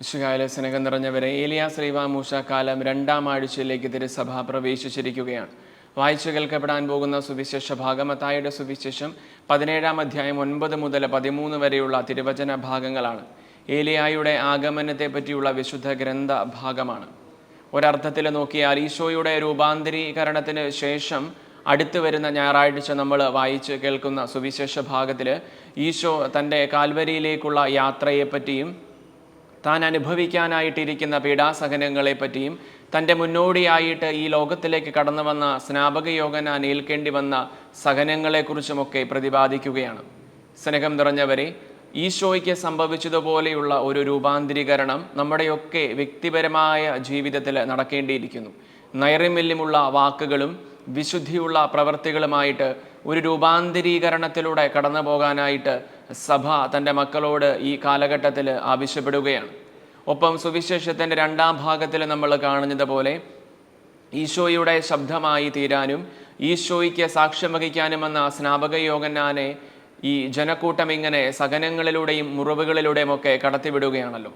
വിശുകാല സ്നേഹം നിറഞ്ഞവരെ ഏലിയ ശ്രീവാമൂഷ കാലം രണ്ടാം ആഴ്ചയിലേക്ക് തിരുസഭ പ്രവേശിച്ചിരിക്കുകയാണ്. വായിച്ചു കേൾക്കപ്പെടാൻ പോകുന്ന സുവിശേഷ ഭാഗമത്തായുടെ സുവിശേഷം പതിനേഴാം അധ്യായം ഒൻപത് മുതൽ പതിമൂന്ന് വരെയുള്ള തിരുവചന ഭാഗങ്ങളാണ്. ഏലിയായുടെ ആഗമനത്തെ പറ്റിയുള്ള വിശുദ്ധ ഗ്രന്ഥ ഭാഗമാണ്. ഒരർത്ഥത്തിൽ നോക്കിയാൽ ഈശോയുടെ രൂപാന്തരീകരണത്തിന് ശേഷം അടുത്തു വരുന്ന ഞായറാഴ്ച നമ്മൾ വായിച്ച് കേൾക്കുന്ന സുവിശേഷ ഭാഗത്തിൽ ഈശോ തന്റെ കാൽവരിയിലേക്കുള്ള യാത്രയെപ്പറ്റിയും താൻ അനുഭവിക്കാനായിട്ടിരിക്കുന്ന പീഡാസഹനങ്ങളെ പറ്റിയും തന്റെ മുന്നോടിയായിട്ട് ഈ ലോകത്തിലേക്ക് കടന്നു വന്ന സ്നാപക യോഗന നേൽക്കേണ്ടി വന്ന സഹനങ്ങളെക്കുറിച്ചുമൊക്കെ പ്രതിപാദിക്കുകയാണ്. സ്നേഹം നിറഞ്ഞവരെ ഈശോയ്ക്ക് സംഭവിച്ചതുപോലെയുള്ള ഒരു രൂപാന്തരീകരണം നമ്മുടെയൊക്കെ വ്യക്തിപരമായ ജീവിതത്തിൽ നടക്കേണ്ടിയിരിക്കുന്നു. നൈർമല്യമുള്ള വാക്കുകളും വിശുദ്ധിയുള്ള പ്രവൃത്തികളുമായിട്ട് ഒരു രൂപാന്തരീകരണത്തിലൂടെ കടന്നു പോകാനായിട്ട് സഭ തന്റെ മക്കളോട് ഈ കാലഘട്ടത്തിൽ ആവശ്യപ്പെടുകയാണ്. ഒപ്പം സുവിശേഷത്തിന്റെ രണ്ടാം ഭാഗത്തിൽ നമ്മൾ കാണുന്നത് പോലെ ഈശോയുടെ ശബ്ദമായി തീരാനും ഈശോയ്ക്ക് സാക്ഷ്യം വഹിക്കാനും എന്ന സ്നാപക യോഗനാനെ ഈ ജനക്കൂട്ടം ഇങ്ങനെ സഹനങ്ങളിലൂടെയും മുറിവുകളിലൂടെയും ഒക്കെ കടത്തിവിടുകയാണല്ലോ.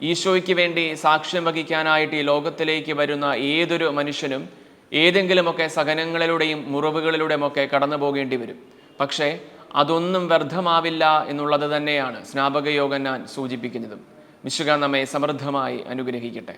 ഈശോയ്ക്ക് വേണ്ടി സാക്ഷ്യം വഹിക്കാനായിട്ട് ഈ ലോകത്തിലേക്ക് വരുന്ന ഏതൊരു മനുഷ്യനും ഏതെങ്കിലുമൊക്കെ സഹനങ്ങളിലൂടെയും മുറിവുകളിലൂടെയും ഒക്കെ കടന്നു പോകേണ്ടി വരും. പക്ഷേ അതൊന്നും വ്യർത്ഥമാവില്ല എന്നുള്ളത് തന്നെയാണ് സ്നാപക യോഗന്നാൻ സൂചിപ്പിക്കുന്നതും. വിശുക നമ്മെ സമൃദ്ധമായി അനുഗ്രഹിക്കട്ടെ.